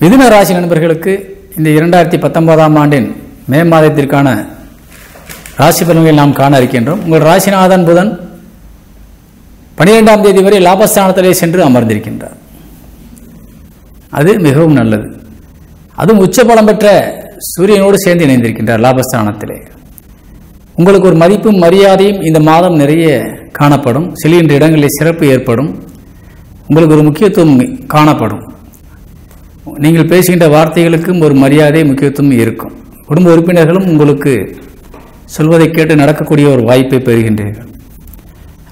மிதுன ராசி நண்பர்களுக்கு இந்த இரண்டாயிரத்தி பத்தொன்பதாம் ஆண்டின் மே மாதத்திற்கான ராசி பலன்களை நாம் காண இருக்கின்றோம். உங்கள் ராசிநாதன் புதன் பனிரெண்டாம் தேதி வரை லாபஸ்தானத்திலே சென்று அமர்ந்திருக்கின்றார். அது மிகவும் நல்லது. அதுவும் உச்ச பலம் பெற்ற சூரியனோடு சேர்ந்து இணைந்திருக்கின்றார் லாபஸ்தானத்திலே. உங்களுக்கு ஒரு மதிப்பும் மரியாதையும் இந்த மாதம் நிறைய காணப்படும். சிலின்ற இடங்களில் சிறப்பு ஏற்படும். உங்களுக்கு ஒரு முக்கியத்துவம் காணப்படும். நீங்கள் பேசுகின்ற வார்த்தைகளுக்கும் ஒரு மரியாதை முக்கியத்துவம் இருக்கும். குடும்ப உறுப்பினர்களும் உங்களுக்கு சொல்வதை கேட்டு நடக்கக்கூடிய ஒரு வாய்ப்பை பெறுகின்றீர்கள்.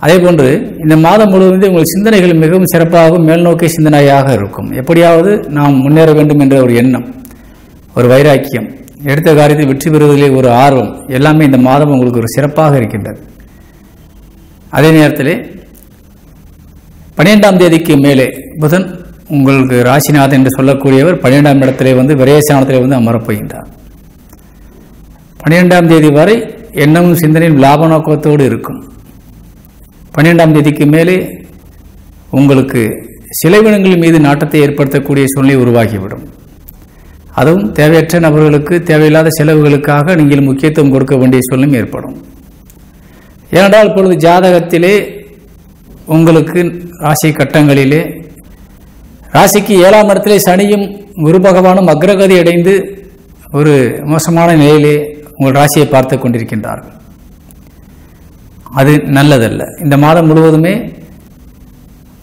அதேபோன்று இந்த மாதம் முழுவதும் உங்கள் சிந்தனைகள் மிகவும் சிறப்பாகவும் மேல்நோக்கிய சிந்தனையாக இருக்கும். எப்படியாவது நாம் முன்னேற வேண்டும் என்ற ஒரு எண்ணம் ஒரு வைராக்கியம் எடுத்த காரியத்தில் வெற்றி பெறுவதிலே ஒரு ஆர்வம் எல்லாமே இந்த மாதம் உங்களுக்கு ஒரு சிறப்பாக இருக்கின்றது. அதே நேரத்தில் பன்னிரெண்டாம் தேதிக்கு மேலே புதன் உங்களுக்கு ராசிநாதன் என்று சொல்லக்கூடியவர் பன்னிரெண்டாம் இடத்திலே வந்து விரயசானத்திலே வந்து அமரப்போகின்றார். பன்னிரெண்டாம் தேதி வரை எண்ணமும் சிந்தனையும் லாப நோக்கத்தோடு இருக்கும். பன்னிரெண்டாம் தேதிக்கு மேலே உங்களுக்கு செலவினங்கள் மீது நாட்டத்தை ஏற்படுத்தக்கூடிய சூழ்நிலை உருவாகிவிடும். அதுவும் தேவையற்ற நபர்களுக்கு தேவையில்லாத செலவுகளுக்காக நீங்கள் முக்கியத்துவம் கொடுக்க வேண்டிய சூழ்நிலை ஏற்படும். ஏனென்றால் இப்பொழுது ஜாதகத்திலே உங்களுக்கு ராசி கட்டங்களிலே ராசிக்கு ஏழாம் இடத்திலே சனியும் குரு பகவானும் அக்ரகதி அடைந்து ஒரு மோசமான நிலையிலே உங்கள் ராசியை பார்த்து கொண்டிருக்கின்றார்கள். அது நல்லதல்ல. இந்த மாதம் முழுவதுமே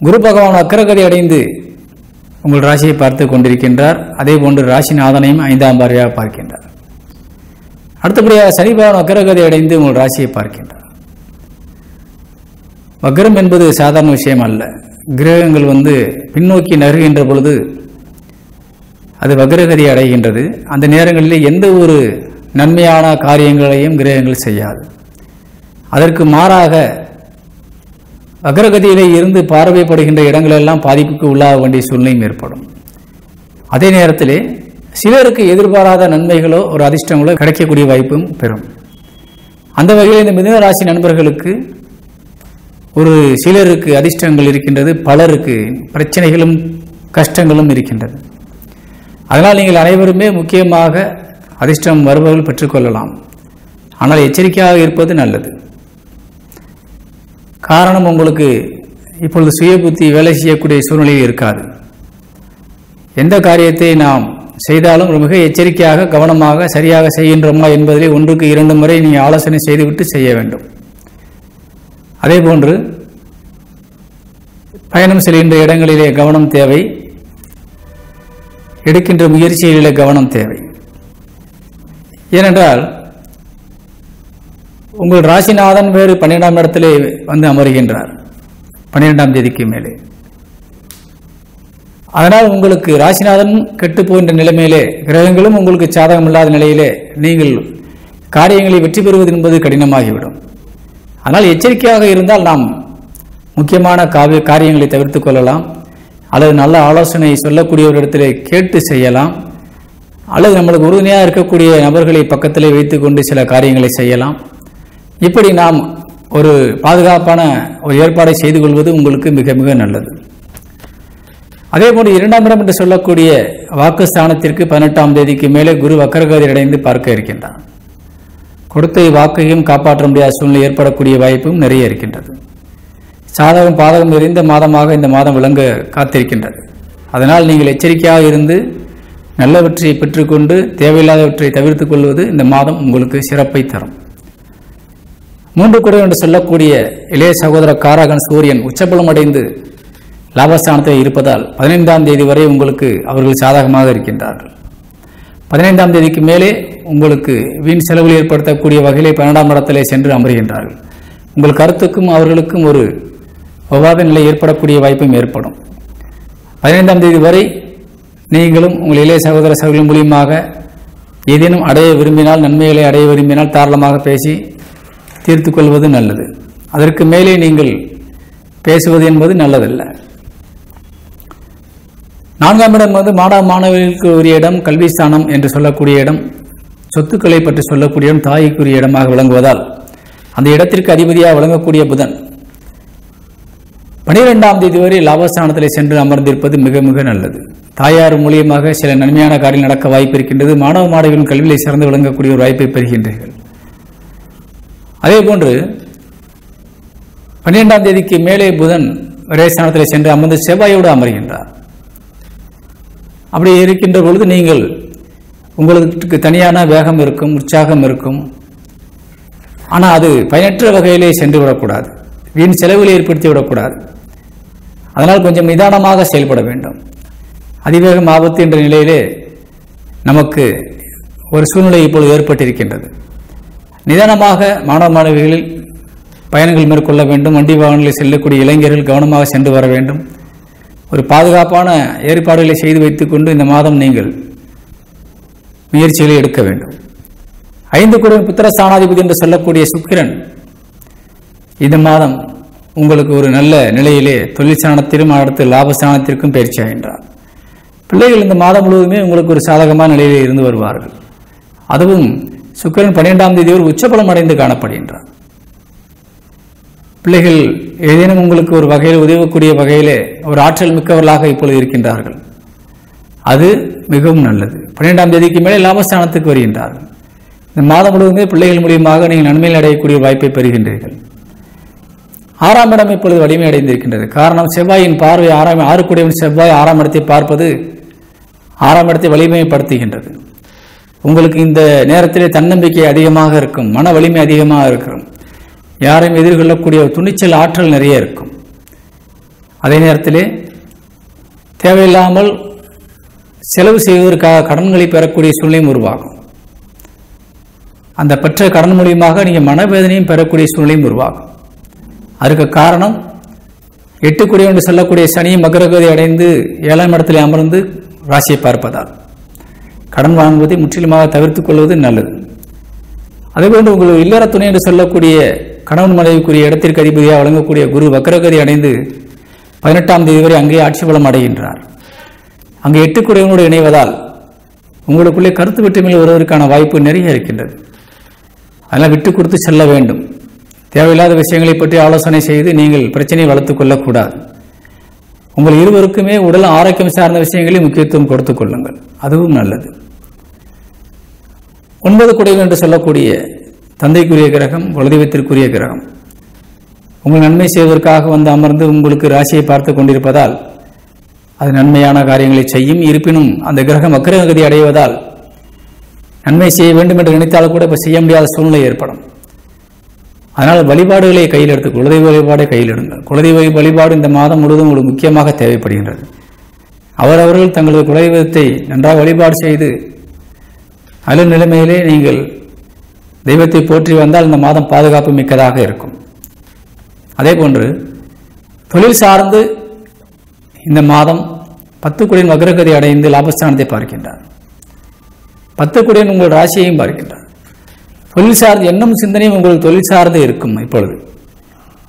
குரு பகவான் அக்ரகதி அடைந்து உங்கள் ராசியை பார்த்து கொண்டிருக்கின்றார். அதே போன்று ராசிநாதனையும் ஐந்தாம் பார்வையாக பார்க்கின்றார். அடுத்தபடியாக சனி பகவான் அக்ரகதி அடைந்து உங்கள் ராசியை பார்க்கின்றார். வக்ரம் என்பது சாதாரண விஷயம் அல்ல. கிரகங்கள் வந்து பின்னோக்கி நகர்கின்ற பொழுது அது வக்ரகதி அடைகின்றது. அந்த நேரங்களில் எந்த ஒரு நன்மையான காரியங்களையும் கிரகங்கள் செய்யாது. அதற்கு மாறாக அக்ரகதியிலே இருந்து பார்வைப்படுகின்ற இடங்களெல்லாம் பாதிப்புக்கு உள்ளாக வேண்டிய சூழ்நிலையும் ஏற்படும். அதே நேரத்திலே சிலருக்கு எதிர்பாராத நன்மைகளோ ஒரு அதிர்ஷ்டங்களோ கிடைக்கக்கூடிய வாய்ப்பும் பெறும். அந்த வகையில் இந்த மிதுன ராசி நண்பர்களுக்கு ஒரு சிலருக்கு அதிர்ஷ்டங்கள் இருக்கின்றது பலருக்கு பிரச்சனைகளும் கஷ்டங்களும் இருக்கின்றது. அதனால் நீங்கள் அனைவருமே முக்கியமாக அதிர்ஷ்டம் வருபவர்கள் பெற்றுக்கொள்ளலாம். ஆனால் எச்சரிக்கையாக இருப்பது நல்லது. காரணம் உங்களுக்கு இப்பொழுது சுய புத்தி வேலை செய்யக்கூடிய சூழ்நிலையில் இருக்காது. எந்த காரியத்தை நாம் செய்தாலும் மிக எச்சரிக்கையாக கவனமாக சரியாக செய்கின்றோமா என்பதிலே ஒன்றுக்கு இரண்டு முறை நீங்கள் ஆலோசனை செய்துவிட்டு செய்ய வேண்டும். அதே போன்று பயணம் செல்கின்ற இடங்களிலே கவனம் தேவை. எடுக்கின்ற முயற்சிகளிலே கவனம் தேவை. ஏனென்றால் உங்கள் ராசிநாதன் வேறு பன்னிரெண்டாம் இடத்திலே வந்து அமர்கின்றார். பன்னிரெண்டாம் தேதிக்கு மேலே. அதனால் உங்களுக்கு ராசிநாதன் கெட்டு போகின்ற நிலைமையிலே கிரகங்களும் உங்களுக்கு சாதகம் இல்லாத நிலையிலே நீங்கள் காரியங்களை வெற்றி பெறுவது என்பது கடினமாகிவிடும். ஆனால் எச்சரிக்கையாக இருந்தால் நாம் முக்கியமான காவிய காரியங்களை தவிர்த்து கொள்ளலாம். அல்லது நல்ல ஆலோசனை சொல்லக்கூடியவரிடத்தில் கேட்டு செய்யலாம். அல்லது நம்மளுக்கு உறுதுணையாக இருக்கக்கூடிய நபர்களை பக்கத்தில் வைத்துக்கொண்டு சில காரியங்களை செய்யலாம். இப்படி நாம் ஒரு பாதுகாப்பான ஒரு ஏற்பாடை செய்து கொள்வது உங்களுக்கு மிக மிக நல்லது. அதேபோன்று இரண்டாம் இடம் என்று சொல்லக்கூடிய வாக்குஸ்தானத்திற்கு பதினெட்டாம் தேதிக்கு மேலே குரு வக்கரகதி அடைந்து பார்க்க இருக்கின்றான் கொடுத்த வாக்கையும் காப்பாற்ற முடியாத சூழ்நிலை ஏற்படக்கூடிய வாய்ப்பும் நிறைய இருக்கின்றது. சாதகம் பாதகம் நிறைந்த மாதமாக இந்த மாதம் விளங்க காத்திருக்கின்றது. அதனால் நீங்கள் எச்சரிக்கையாக இருந்து நல்லவற்றை பெற்றுக்கொண்டு தேவையில்லாதவற்றை தவிர்த்து கொள்வது இந்த மாதம் உங்களுக்கு சிறப்பை தரும். மூன்று குறை என்று சொல்லக்கூடிய இளைய சகோதர காரகன் சூரியன் உச்சபலம் அடைந்து லாபஸ்தானத்தில் இருப்பதால் பதினைந்தாம் தேதி வரை உங்களுக்கு அவர்கள் சாதகமாக இருக்கின்றார்கள். பதினைந்தாம் தேதிக்கு மேலே உங்களுக்கு வீண் செலவில் ஏற்படுத்தக்கூடிய வகையிலே பன்னெண்டாம் இடத்திலே சென்று அமர்கின்றார்கள். உங்கள் கருத்துக்கும் அவர்களுக்கும் ஒரு விவாத நிலை ஏற்படக்கூடிய வாய்ப்பும் ஏற்படும். பதினைந்தாம் தேதி வரை நீங்களும் உங்கள் இளைய சகோதர சகோதரின் மூலியமாக ஏதேனும் அடைய விரும்பினால் நன்மைகளை அடைய விரும்பினால் தாராளமாக பேசி தீர்த்து கொள்வது நல்லது. அதற்கு மேலே நீங்கள் பேசுவது என்பது நல்லதல்ல. நான்காம் இடம் வந்து மாணவ மாணவர்களுக்கு உரிய இடம் கல்வி ஸ்தானம் என்று சொல்லக்கூடிய இடம். சொத்துக்களை பற்றி சொல்லக்கூடிய தாய்க்குரிய இடமாக விளங்குவதால் அந்த இடத்திற்கு அதிபதியாக விளங்கக்கூடிய புதன் பனிரெண்டாம் தேதி வரை லாபஸ்தானத்தில் சென்று அமர்ந்திருப்பது மிக மிக நல்லது. தாயார் மூலியமாக சில நன்மையான காரியம் நடக்க வாய்ப்பு இருக்கின்றது. மாணவ மாணவிகளின் கல்வியை சிறந்து விளங்கக்கூடிய ஒரு வாய்ப்பை பெறுகின்றீர்கள். அதே போன்று பன்னிரெண்டாம் தேதிக்கு மேலே புதன் ரேஸ்தானத்தில் சென்று அமர்ந்து செவ்வாயோடு அமர்கின்றார். அப்படி இருக்கின்ற பொழுது நீங்கள் உங்களுக்கு தனியான வேகம் இருக்கும் உற்சாகம் இருக்கும். ஆனால் அது பயனற்ற வகையிலே சென்று விடக்கூடாது வீண் செலவில் ஏற்படுத்தி விடக்கூடாது அதனால் கொஞ்சம் நிதானமாக செயல்பட வேண்டும். அதிவேகம் ஆபத்து என்ற நிலையிலே நமக்கு ஒரு சூழ்நிலை இப்பொழுது ஏற்பட்டிருக்கின்றது. நிதானமாக மாணவ மாணவிகளில் பயணங்கள் மேற்கொள்ள வேண்டும். வண்டி வாகனங்களில் செல்லக்கூடிய இளைஞர்கள் கவனமாக சென்று வர வேண்டும். ஒரு பாதுகாப்பான ஏற்பாடுகளை செய்து வைத்துக்கொண்டு இந்த மாதம் நீங்கள் முயற்சிகளை எடுக்க வேண்டும். ஐந்து குடும்ப புத்திர ஸ்தானாதிபதி என்று சொல்லக்கூடிய சுக்கிரன் இந்த மாதம் உங்களுக்கு ஒரு நல்ல நிலையிலே தொழில் ஸ்தானத்திலும் அடுத்து லாபஸ்தானத்திற்கும் பயிற்சி ஆகின்றார். பிள்ளைகள் இந்த மாதம் முழுவதுமே உங்களுக்கு ஒரு சாதகமான நிலையிலே இருந்து வருவார்கள். அதுவும் சுக்கிரன் பன்னிரெண்டாம் தேதி ஒரு உச்சபலம் அடைந்து காணப்படுகின்றார். பிள்ளைகள் ஏதேனும் உங்களுக்கு ஒரு வகையில் உதவக்கூடிய வகையிலே ஒரு ஆற்றல் மிக்கவர்களாக இப்பொழுது இருக்கின்றார்கள். அது மிகவும் நல்லது. பன்னிரெண்டாம் தேதிக்கு மேலே லாபஸ்தானத்துக்கு வருகின்றார்கள் இந்த மாதம் முழுவதுமே பிள்ளைகள் மூலியமாக நீங்கள் நன்மையில் அடையக்கூடிய வாய்ப்பை பெறுகின்றீர்கள். ஆறாம் இடம் இப்பொழுது வலிமை அடைந்திருக்கின்றது. காரணம் செவ்வாயின் பார்வை ஆறாம் ஆறுக்குடையவன் செவ்வாய் ஆறாம் இடத்தை பார்ப்பது ஆறாம் இடத்தை வலிமைப்படுத்துகின்றது. உங்களுக்கு இந்த நேரத்திலே தன்னம்பிக்கை அதிகமாக இருக்கும் மன வலிமை அதிகமாக இருக்கும். யாரையும் எதிர்கொள்ளக்கூடிய துணிச்சல் ஆற்றல் நிறைய இருக்கும். அதே நேரத்திலே தேவையில்லாமல் செலவு செய்வதற்காக கடன்களை பெறக்கூடிய சூழ்நிலையும் உருவாகும். அந்த பெற்ற கடன் மூலியமாக நீங்கள் மனவேதனையும் பெறக்கூடிய சூழ்நிலையும் உருவாகும். அதுக்கு காரணம் எட்டுக்குடி என்று சொல்லக்கூடிய சனியும் மகரகதி அடைந்து ஏழாம் இடத்தில் அமர்ந்து ராசியை பார்ப்பதால். கடன் வாங்குவதை முற்றிலுமாக தவிர்த்துக் கொள்வது நல்லது. அதேபோன்று உங்கள் இல்லற துணை என்று சொல்லக்கூடிய கணவன் மனைவிக்குரிய இடத்திற்கு அதிபதியாக வழங்கக்கூடிய குரு வக்கரகதி அடைந்து பதினெட்டாம் தேதி வரை அங்கே ஆட்சி பலம் அடைகின்றார். அங்கு எட்டுக்குடையவனோடு இணைவதால் உங்களுக்குள்ளே கருத்து வெற்றுமையில் வருவதற்கான வாய்ப்பு நிறைய இருக்கின்றது. அதெல்லாம் விட்டு கொடுத்து செல்ல வேண்டும். தேவையில்லாத விஷயங்களை பற்றி ஆலோசனை செய்து நீங்கள் பிரச்சனையை வளர்த்துக் கொள்ளக்கூடாது. உங்கள் இருவருக்குமே உடல் ஆரோக்கியம் சார்ந்த விஷயங்களை முக்கியத்துவம் கொடுத்துக் கொள்ளுங்கள். அதுவும் நல்லது. ஒன்பது குடைகள் என்று சொல்லக்கூடிய தந்தைக்குரிய கிரகம் குலதெய்வத்திற்குரிய கிரகம். உங்கள் நன்மை செய்வதற்காக வந்து அமர்ந்து உங்களுக்கு ராசியை பார்த்து கொண்டிருப்பதால் அது நன்மையான காரியங்களை செய்யும். இருப்பினும் அந்த கிரகம் வக்ரகதி அடைவதால் நன்மை செய்ய வேண்டும் என்று நினைத்தாலும் கூட இப்போ செய்ய முடியாத சூழ்நிலை ஏற்படும். அதனால் வழிபாடுகளை கையில் எடுத்து குலதெய்வ வழிபாடை கையில் எடுங்கள். குலதெய்வ வழிபாடு இந்த மாதம் முழுவதும் உங்களுக்கு முக்கியமாக தேவைப்படுகின்றது. அவரவர்கள் தங்களது குலதெய்வத்தை நன்றாக வழிபாடு செய்து அழு நிலைமையிலே நீங்கள் தெய்வத்தை போற்றி வந்தால் இந்த மாதம் பாதுகாப்பு மிக்கதாக இருக்கும். அதே போன்று தொழில் சார்ந்து இந்த மாதம் பத்து குடியின் வக்ரகதி அடைந்து லாபஸ்தானத்தை பார்க்கின்றார். பத்து குடியின் உங்கள் ராசியையும் பார்க்கின்றார். தொழில் சார்ந்த எண்ணம் சிந்தனையும் உங்களுக்கு தொழில் சார்ந்து இருக்கும் இப்பொழுது.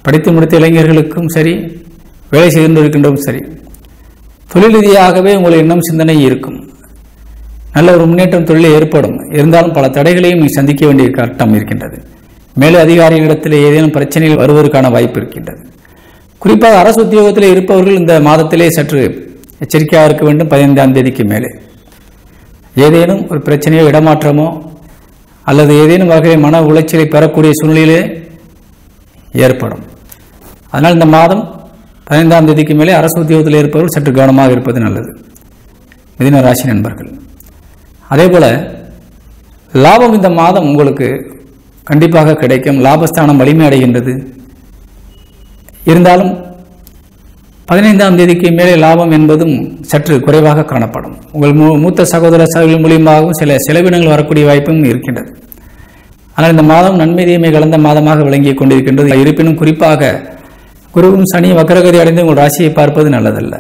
படித்து முடித்த இளைஞர்களுக்கும் சரி வேலை செய்து சரி தொழில் ரீதியாகவே உங்கள் எண்ணம் சிந்தனை இருக்கும். நல்ல ஒரு முன்னேற்றம் தொழில் ஏற்படும். இருந்தாலும் பல தடைகளையும் நீ சந்திக்க வேண்டிய கட்டம் இருக்கின்றது. மேலே அதிகாரிகளிடத்தில் ஏதேனும் பிரச்சனைகள் வருவதற்கான வாய்ப்பு இருக்கின்றது. குறிப்பாக அரசு உத்தியோகத்தில் இருப்பவர்கள் இந்த மாதத்திலே சற்று எச்சரிக்கையாக இருக்க வேண்டும் பதினைந்தாம் தேதிக்கு மேலே. ஏதேனும் ஒரு பிரச்சனையோ இடமாற்றமோ அல்லது ஏதேனும் வகையில் மன உளைச்சலை பெறக்கூடிய சூழ்நிலையிலே ஏற்படும். அதனால் இந்த மாதம் பதினைந்தாம் தேதிக்கு மேலே அரசு உத்தியோகத்தில் இருப்பவர்கள் சற்று கவனமாக இருப்பது நல்லது. மிதின ராசி நண்பர்கள். அதே போல் லாபம் இந்த மாதம் உங்களுக்கு கண்டிப்பாக கிடைக்கும். லாபஸ்தானம் வலிமை அடைகின்றது. இருந்தாலும் பதினைந்தாம் தேதிக்கு மேலே லாபம் என்பதும் சற்று குறைவாக காணப்படும். உங்கள் மூ மூத்த சகோதர சகோதரிகள் மூலியமாகவும் சில செலவினங்கள் வரக்கூடிய வாய்ப்பும் இருக்கின்றது. ஆனால் இந்த மாதம் நன்மை தீமை கலந்த மாதமாக விளங்கிக் கொண்டிருக்கின்றது. இருப்பினும் குறிப்பாக குருவும் சனி வக்கரகதி அடைந்து உங்கள் ராசியை பார்ப்பது நல்லதல்ல.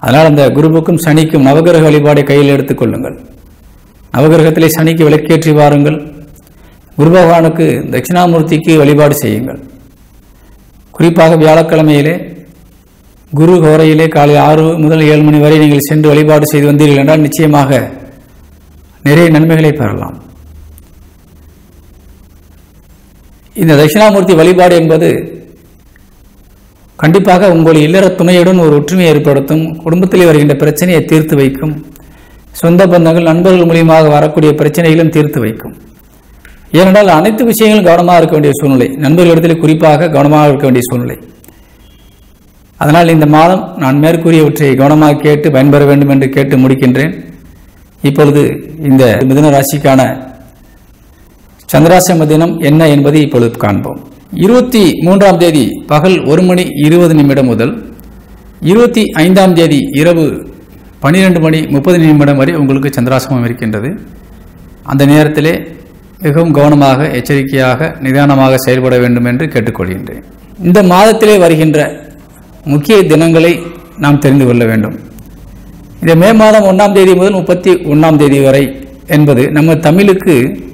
அதனால் அந்த குருவுக்கும் சனிக்கும் நவகிரக வழிபாடை கையில் எடுத்துக் கொள்ளுங்கள். நவகிரகத்திலே சனிக்கு விளக்கேற்றி வாருங்கள். குரு பகவானுக்கு தட்சிணாமூர்த்திக்கு வழிபாடு செய்யுங்கள். குறிப்பாக வியாழக்கிழமையிலே குரு கோரையிலே காலை ஆறு முதல் ஏழு மணி வரை நீங்கள் சென்று வழிபாடு செய்து வந்தீர்கள் என்றால் நிச்சயமாக நிறைய நன்மைகளை பெறலாம். இந்த தட்சிணாமூர்த்தி வழிபாடு என்பது கண்டிப்பாக உங்கள் இல்லற துணையுடன் ஒரு ஒற்றுமையை ஏற்படுத்தும் குடும்பத்தில் வருகின்ற பிரச்சனையை தீர்த்து வைக்கும் சொந்த பந்தங்கள் நண்பர்கள் மூலியமாக வரக்கூடிய பிரச்சனைகளும் தீர்த்து வைக்கும். ஏனென்றால் அனைத்து விஷயங்களும் கவனமாக இருக்க வேண்டிய சூழ்நிலை. நண்பர்களிடத்தில் குறிப்பாக கவனமாக இருக்க வேண்டிய சூழ்நிலை. அதனால் இந்த மாதம் நான் மேற்கூறியவற்றை கவனமாக கேட்டு பயன்பெற வேண்டும் என்று கேட்டு முடிக்கின்றேன். இப்பொழுது இந்த மிதுன ராசிக்கான சந்திராசிரம தினம் என்ன என்பதை இப்பொழுது காண்போம். இருபத்தி மூன்றாம் தேதி பகல் ஒரு மணி இருபது நிமிடம் முதல் இருபத்தி ஐந்தாம் தேதி இரவு பன்னிரெண்டு மணி முப்பது நிமிடம் வரை உங்களுக்கு சந்திராசிரமம் இருக்கின்றது. அந்த நேரத்திலே மிகவும் கவனமாக எச்சரிக்கையாக நிதானமாக செயல்பட வேண்டும் என்று கேட்டுக்கொள்கின்றேன். இந்த மாதத்திலே வருகின்ற முக்கிய தினங்களை நாம் தெரிந்து கொள்ள வேண்டும். இந்த மே மாதம் ஒன்றாம் தேதி முதல் முப்பத்தி ஒன்றாம் தேதி வரை என்பது நம்ம தமிழுக்கு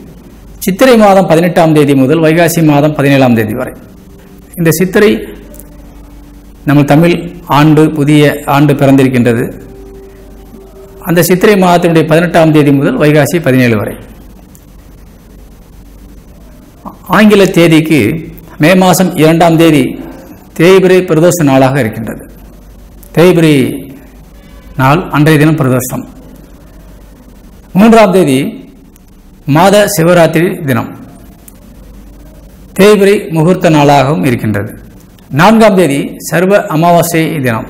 சித்திரை மாதம் பதினெட்டாம் தேதி முதல் வைகாசி மாதம் பதினேழாம் தேதி வரை. இந்த சித்திரை நம்ம தமிழ் ஆண்டு புதிய ஆண்டு பிறந்திருக்கின்றது. அந்த சித்திரை மாதத்தினுடைய பதினெட்டாம் தேதி முதல் வைகாசி பதினேழு வரை. ஆங்கில தேதிக்கு மே மாதம் இரண்டாம் தேதி தேய்பிரை பிரதோஷ நாளாக இருக்கின்றது. தேய்பிரை நாள் அன்றைய தினம் பிரதோஷம். மூன்றாம் தேதி மாத சிவராத்திரி தினம். தேய்பிரை முகூர்த்த நாளாகவும் இருக்கின்றது. நான்காம் தேதி சர்வ அமாவாசை தினம்.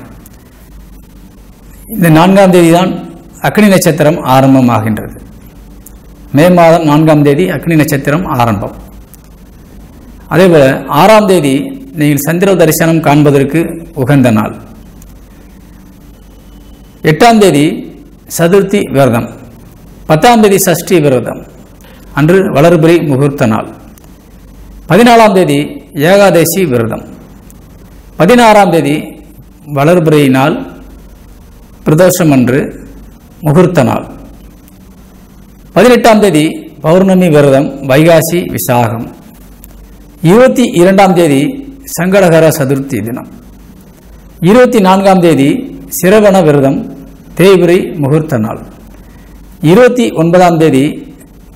இந்த நான்காம் தேதி தான் அக்னி நட்சத்திரம் ஆரம்பமாகின்றது. மே மாதம் நான்காம் தேதி அக்னி நட்சத்திரம் ஆரம்பம். அதேபோல ஆறாம் தேதி நீங்கள் சந்திர தரிசனம் காண்பதற்கு உகந்த நாள். எட்டாம் தேதி சதுர்த்தி விரதம். பத்தாம் தேதி சஷ்டி விரதம். அன்று வளர்பிறை முகூர்த்த நாள். பதினாலாம் தேதி ஏகாதசி விரதம். பதினாறாம் தேதி வளர்பிறை நாள் பிரதோஷம் அன்று முகூர்த்த நாள். பதினெட்டாம் தேதி பௌர்ணமி விரதம் வைகாசி விசாகம். இருபத்தி இரண்டாம் தேதி சங்கடகர சதுர்த்தி தினம். இருபத்தி நான்காம் தேதி சிரவண விரதம் தேய்பிரை முகூர்த்த நாள். இருபத்தி ஒன்பதாம் தேதி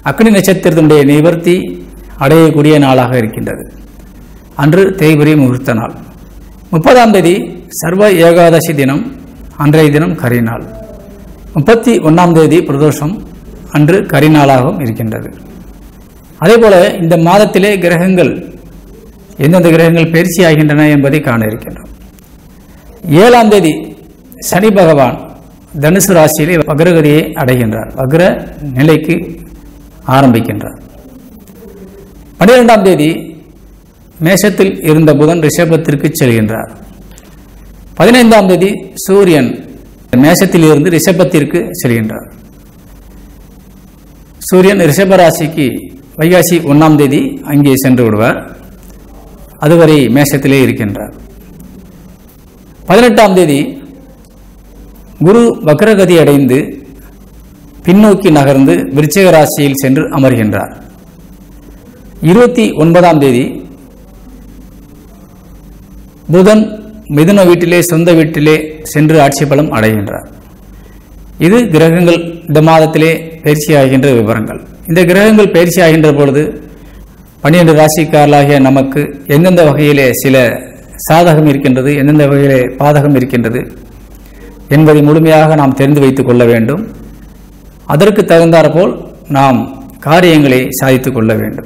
அக்னி நட்சத்திரத்தினுடைய நிவர்த்தி அடையக்கூடிய நாளாக இருக்கின்றது. அன்று தேய்பிரை முகூர்த்த நாள். முப்பதாம் தேதி சர்வ ஏகாதசி தினம் அன்றைய தினம் கரிநாள் முப்பத்தி ஒன்றாம் தேதி பிரதோஷம் அன்று கரிநாளாகவும் இருக்கின்றது. அதேபோல இந்த மாதத்திலே கிரகங்கள் எந்தெந்த கிரகங்கள் பயிற்சி ஆகின்றன என்பதை காண இருக்கின்றோம். ஏழாம் தேதி சனி பகவான் தனுசு ராசியிலே வக்ரகதியை அடைகின்றார். வக்ர நிலைக்கு ஆரம்பிக்கின்றார். பன்னிரெண்டாம் தேதி மேஷத்தில் இருந்த புதன் ரிஷபத்திற்கு செல்கின்றார். பதினைந்தாம் தேதி சூரியன் மேஷத்தில் இருந்து ரிஷபத்திற்கு செல்கின்றார். சூரியன் ரிஷபராசிக்கு வைகாசி ஒன்றாம் தேதி அங்கே சென்று விடுவார். அதுவரை மேஷத்திலே இருக்கின்றார். பதினெட்டாம் தேதி குரு வக்ரகதி அடைந்து பின்னோக்கி நகர்ந்து விருச்சிக ராசியில் சென்று அமர்கின்றார். இருபத்தி ஒன்பதாம் தேதி புதன் மிதுன வீட்டிலே சொந்த வீட்டிலே சென்று ஆட்சி பலம் அடைகின்றார். இது கிரகங்கள் இந்த மாதத்திலே பயிற்சி ஆகின்ற விவரங்கள். இந்த கிரகங்கள் பயிற்சி ஆகின்ற பொழுது பன்னிரண்டு ராசிக்காரர்களாகிய நமக்கு எந்தெந்த வகையிலே சில சாதகம் இருக்கின்றது எந்தெந்த வகையிலே பாதகம் இருக்கின்றது என்பதை முழுமையாக நாம் தெரிந்து வைத்துக் கொள்ள வேண்டும். அதற்கு தகுந்தாற்போல் நாம் காரியங்களை சாதித்துக் கொள்ள வேண்டும்.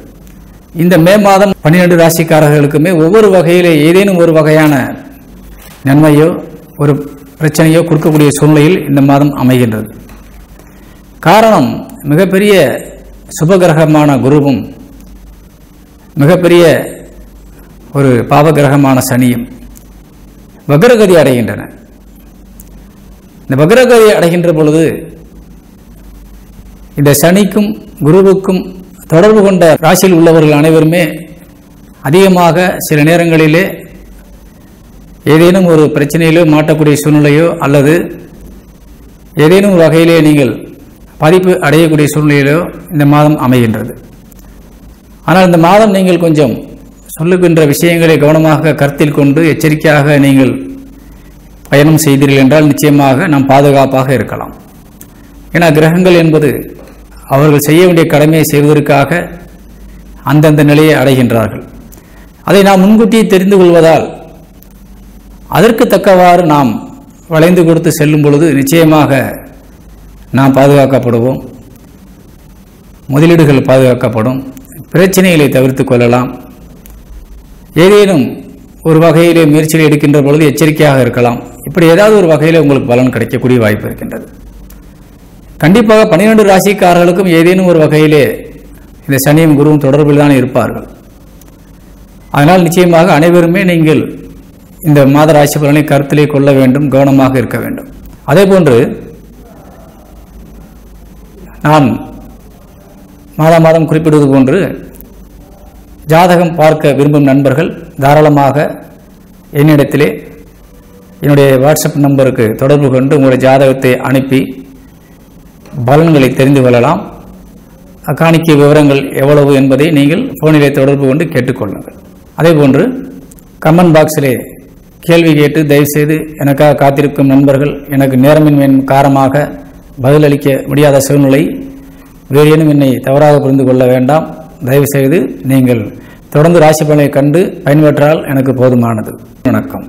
இந்த மே மாதம் பன்னிரண்டு ராசிக்காரர்களுக்குமே ஒவ்வொரு வகையிலே ஏதேனும் ஒரு வகையான நன்மையோ ஒரு பிரச்சனையோ கொடுக்கக்கூடிய சூழ்நிலையில் இந்த மாதம் அமைகின்றது. காரணம் மிகப்பெரிய சுபகிரகமான குருவும் மிகப்பெரிய ஒரு பாவகிரகமான சனியும் வக்ரகதி அடைகின்றன. இந்த வக்ரகதி அடைகின்ற பொழுது இந்த சனிக்கும் குருவுக்கும் தொடர்பு கொண்ட ராசியில் உள்ளவர்கள் அனைவருமே அதிகமாக சில நேரங்களிலே ஏதேனும் ஒரு பிரச்சனையிலோ மாட்டக்கூடிய சூழ்நிலையோ அல்லது ஏதேனும் ஒரு வகையிலே நீங்கள் பாதிப்பு அடையக்கூடிய சூழ்நிலையிலோ இந்த மாதம் அமைகின்றது. ஆனால் இந்த மாதம் நீங்கள் கொஞ்சம் சொல்லுகின்ற விஷயங்களை கவனமாக கருத்தில் கொண்டு எச்சரிக்கையாக நீங்கள் பயணம் செய்தீர்கள் என்றால் நிச்சயமாக நாம் பாதுகாப்பாக இருக்கலாம். ஏன்னா கிரகங்கள் என்பது அவர்கள் செய்ய வேண்டிய கடமையை செய்வதற்காக அந்தந்த நிலையை அடைகின்றார்கள். அதை நாம் முன்கூட்டியே தெரிந்து கொள்வதால் அதற்கு தக்கவாறு நாம் வளைந்து கொடுத்து செல்லும் பொழுது நிச்சயமாக நாம் பாதுகாக்கப்படுவோம். முதலீடுகள் பாதுகாக்கப்படும். பிரச்சனைகளை தவிர்த்து கொள்ளலாம். ஏதேனும் ஒரு வகையிலே முயற்சிகள் எடுக்கின்ற பொழுது எச்சரிக்கையாக இருக்கலாம். இப்படி ஏதாவது ஒரு வகையில் உங்களுக்கு பலன் கிடைக்கக்கூடிய வாய்ப்பு இருக்கின்றது. கண்டிப்பாக பன்னிரெண்டு ராசிக்காரர்களுக்கும் ஏதேனும் ஒரு வகையிலே இந்த சனியும் குருவும் தொடர்பில் தான் இருப்பார்கள். அதனால் நிச்சயமாக அனைவருமே நீங்கள் இந்த மாத ராசி பலனை கருத்திலே கொள்ள வேண்டும் கவனமாக இருக்க வேண்டும். அதே போன்று நான் மாதா மாதம் குறிப்பிடுவது போன்று ஜாதகம் பார்க்க விரும்பும் நண்பர்கள் தாராளமாக என்னிடத்திலே என்னுடைய வாட்ஸ்அப் நம்பருக்கு தொடர்பு கொண்டு உங்களுடைய ஜாதகத்தை அனுப்பி பலன்களை தெரிந்து கொள்ளலாம். காணிக்கை விவரங்கள் எவ்வளவு என்பதை நீங்கள் ஃபோனிலே தொடர்பு கொண்டு கேட்டுக்கொள்ளுங்கள். அதேபோன்று கமெண்ட் பாக்ஸிலே கேள்வி கேட்டு தயவுசெய்து எனக்காக காத்திருக்கும் நண்பர்கள் எனக்கு நேரமின்மையின் காரணமாக பதிலளிக்க முடியாத சூழ்நிலை வேறேனும் என்னை தவறாக புரிந்து கொள்ள வேண்டாம். தயவுசெய்து நீங்கள் தொடர்ந்து ராசி பலனை கண்டு பயன்பெற்றால் எனக்கு போதுமானது. வணக்கம்.